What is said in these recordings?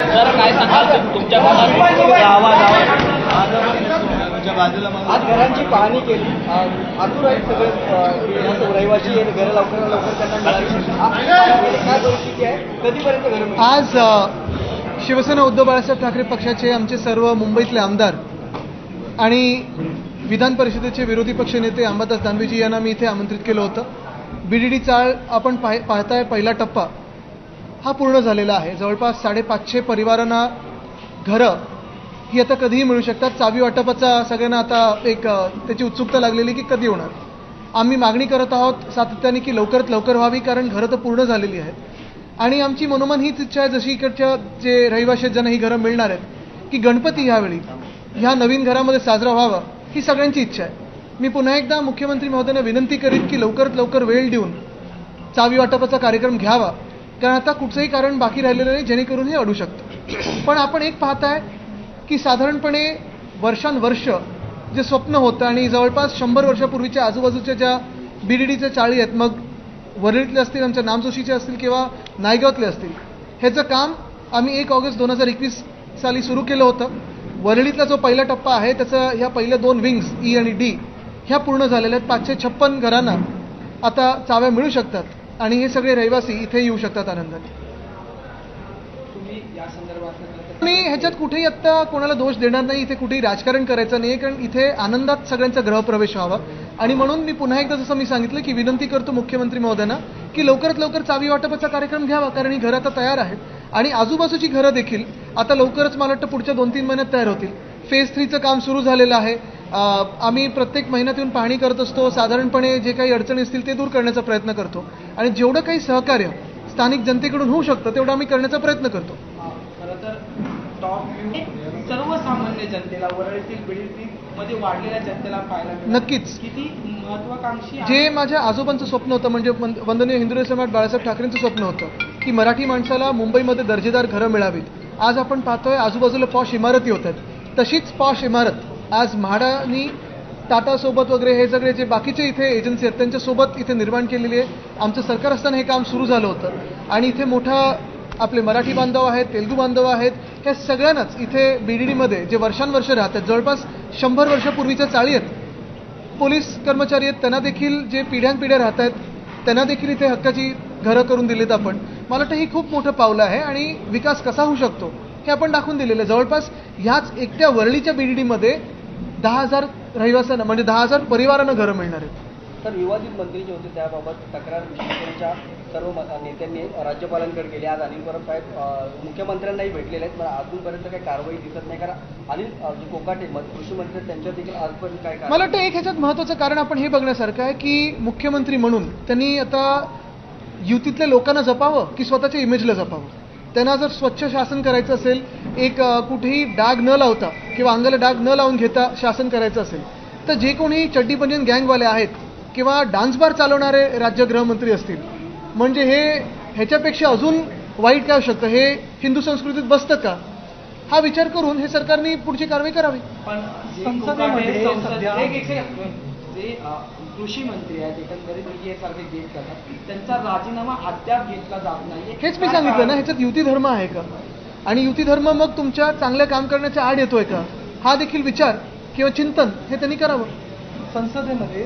जरा काय सांगाल? तुमच्या बाजूला आज घरांची पाहणी केली. आतुर आहेत सगळे. रहिवासी आहेत घरं लवकर लवकर त्यांना मिळावी आ- काय परिस्थिती आहे? कधीपर्यंत घरं? आज शिवसेना उद्धव बाळासाहेब ठाकरे पक्षाचे आमचे सर्व मुंबईतले आमदार आणि विधान परिषदेचे विरोधी पक्षनेते अंबादास दानवेजी यांना मी इथे आमंत्रित केलं होतं. बीडीडी चाळ आपण पाह पाहताय पहिला टप्पा. हा पूर्ण झालेला आहे. जवळपास साडेपाचशे परिवारांना घरं ही आता कधीही मिळू शकतात. चावी वाटपाचा सगळ्यांना आता एक त्याची उत्सुकता लागलेली की कधी होणार. आम्ही मागणी करत आहोत सातत्याने की लवकरात लवकर व्हावी कारण घरं तर पूर्ण झालेली आहेत. आणि आमची मनोमन हीच इच्छा आहे जशी इकडच्या जे रहिवाशी आहेत ज्यांना ही घरं मिळणार आहेत की गणपती ह्यावेळी ह्या नवीन घरामध्ये साजरा व्हावा ही सगळ्यांची इच्छा आहे. मी पुन्हा एकदा मुख्यमंत्री महोदयांना विनंती करीन की लवकरात लवकर वेळ देऊन चावी वाटपाचा कार्यक्रम घ्यावा. कारण आता कुठचंही कारण बाकी राहिलेलं नाही जेणेकरून हे अडू शकतं. पण आपण एक पाहताय की साधारणपणे वर्षानुवर्ष जे स्वप्न होतं आणि जवळपास शंभर वर्षापूर्वीच्या आजूबाजूच्या ज्या बीडीडीच्या चाळी आहेत मग वरळीतले असतील आमच्या नामजोशीचे असतील किंवा नायगावतले असतील ह्याचं काम आम्ही एक ऑगस्ट दोन हजार एकवीस साली सुरू केलं होतं. वरळीतला जो पहिला टप्पा आहे त्याचं ह्या पहिल्या दोन विंग्स ई आणि डी ह्या पूर्ण झालेल्या आहेत. पाचशे छप्पन घरांना आता चाव्या मिळू शकतात. आणि हे सगळे रहिवासी इथे येऊ शकतात आनंदाने. तुम्ही या संदर्भात मी ह्याच्यात कुठेही आत्ता कोणाला दोष देणार नाही इथे कुठेही राजकारण करायचं नाही कारण इथे आनंदात सगळ्यांचा गृहप्रवेश व्हावा. आणि म्हणून मी पुन्हा एकदा जसं मी सांगितलं की विनंती करतो मुख्यमंत्री महोदयांना की लवकरात लवकर चावी वाटपाचा कार्यक्रम घ्यावा कारण ही घरं आता तयार आहेत. आणि आजूबाजूची घरं देखील आता लवकरच मला वाटतं पुढच्या दोन तीन महिन्यात तयार होतील. फेज थ्रीचं काम सुरू झालेलं आहे. आम्ही प्रत्येक महिन्यात येऊन पाहणी करत असतो साधारणपणे जे काही अडचणी असतील ते दूर करण्याचा प्रयत्न करतो. आणि जेवढं काही सहकार्य स्थानिक जनतेकडून होऊ शकतं तेवढं आम्ही करण्याचा प्रयत्न करतो. सर्वसामान्य जनतेला मध्ये वाढलेल्या जनतेला पाहायला. नक्कीच. किती महत्वाकांक्षी आहे. जे माझ्या आजोबांचं स्वप्न होतं म्हणजे वंद- वंदनीय हिंदू सम्राट बाळासाहेब ठाकरेंचं स्वप्न होतं की मराठी माणसाला मुंबईमध्ये दर्जेदार घरं मिळावीत. आज आपण पाहतोय आजूबाजूला पॉश इमारती होत आहेत तशीच पॉश इमारत आज म्हाडानी टाटासोबत वगैरे हे सगळे जे बाकीचे इथे एजन्सी आहेत त्यांच्यासोबत इथे निर्माण केलेली आहे. आमचं सरकार असताना हे काम सुरू झालं होतं. आणि इथे मोठा आपले मराठी बांधव आहेत तेलुगू बांधव आहेत ह्या सगळ्यांनाच इथे बीडीडीमध्ये जे वर्षानुवर्ष राहतात जवळपास शंभर वर्षापूर्वीच्या चाळी आहेत पोलीस कर्मचारी आहेत त्यांना देखील जे पिढ्यानपिढ्या राहत आहेत त्यांना देखील इथे हक्काची घरं करून दिलीत आपण. मला वाटतं ही खूप मोठं पावलं आहे आणि विकास कसा होऊ शकतो हे आपण दाखवून दिलेलं आहे. जवळपास ह्याच एकट्या वरळीच्या बीडीडीमध्ये दहा हजार रहिवाशांना म्हणजे दहा हजार परिवारांना घरं मिळणार आहेत. तर विवादित मंत्री जे होते त्याबाबत तक्रार शिवसेनेच्या सर्व म- नेत्यांनी राज्यपालांकडे गेली. आज अनिल परब साहेब मुख्यमंत्र्यांनाही भेटलेले आहेत पण अजूनपर्यंत काही कारवाई दिसत नाही. कारण अनिल अं, जे कोकाटे म- कृषी मंत्री आहेत, त्यांच्यावर देखील आजपर्यंत काय कारवाई मला वाटतं एक ह्याच्यात महत्त्वाचं कारण आपण हे बघण्यासारखं आहे की मुख्यमंत्री म्हणून त्यांनी आता युतीतल्या लोकांना जपावं की स्वतःच्या इमेजला जपावं? त्यांना जर स्वच्छ शासन करायचं असेल एक कुठेही डाग न लावता किंवा अंगाला डाग न लावून घेता शासन करायचं असेल तर जे कोणी चड्डी पंजन गँगवाले आहेत किंवा डान्स बार चालवणारे राज्य गृहमंत्री असतील म्हणजे हे ह्याच्यापेक्षा अजून वाईट काय होऊ शकतं? हे हिंदू संस्कृतीत बसतं का? हा विचार करून हे सरकारने पुढची कारवाई करावी. पण जे कृषी मंत्री आहेत एकंदरीत हे सारखे गेट करतात त्यांचा राजीनामा अद्याप घेतला जात नाही हेच मी सांगितलं ना ह्याच्यात युती धर्म आहे का? आणि युती धर्म मग तुमच्या चांगल्या काम करण्याच्या आड येतोय का? हा देखील विचार किंवा चिंतन हे त्यांनी करावं. संसदेमध्ये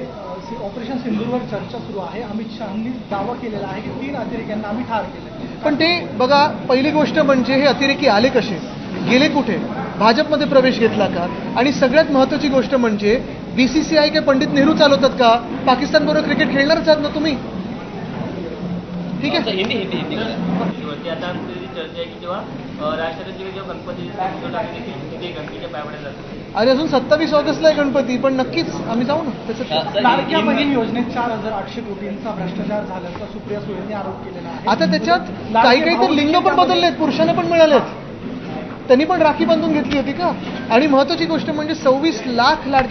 ऑपरेशन सिंधूरवर चर्चा सुरू आहे. अमित शहानी दावा केलेला आहे की तीन अतिरेक्यांना आम्ही ठार केले. पण ते बघा पहिली गोष्ट म्हणजे हे अतिरेकी आले कसे? गेले कुठे? भाजपमध्ये प्रवेश घेतला का? आणि सगळ्यात महत्वाची गोष्ट म्हणजे बीसीसीआय काय पंडित नेहरू चालवतात का? पाकिस्तान बरोबर क्रिकेट खेळणारच आहात ना तुम्ही? ठीक आहे? हिंदी हिंदी हिंदी. आता चर्चा आहे की जेव्हा राष्ट्रपती जेव्हा गणपती गणपतीच्या आणि अजून सत्तावीस ऑगस्टला आहे गणपती पण नक्कीच आम्ही जाऊ ना. त्याचं लाडक्या बहीण योजनेत चार हजार आठशे कोटींचा भ्रष्टाचार झाल्याचा सुप्रिया सुळेंनी आरोप केलेला आहे. आता त्याच्यात काही काही तर लिंग पण बदललेत पुरुषांना पण मिळालेत त्यांनी पण राखी बांधून घेतली होती का? आणि महत्वाची गोष्ट म्हणजे सव्वीस लाख लाडक्या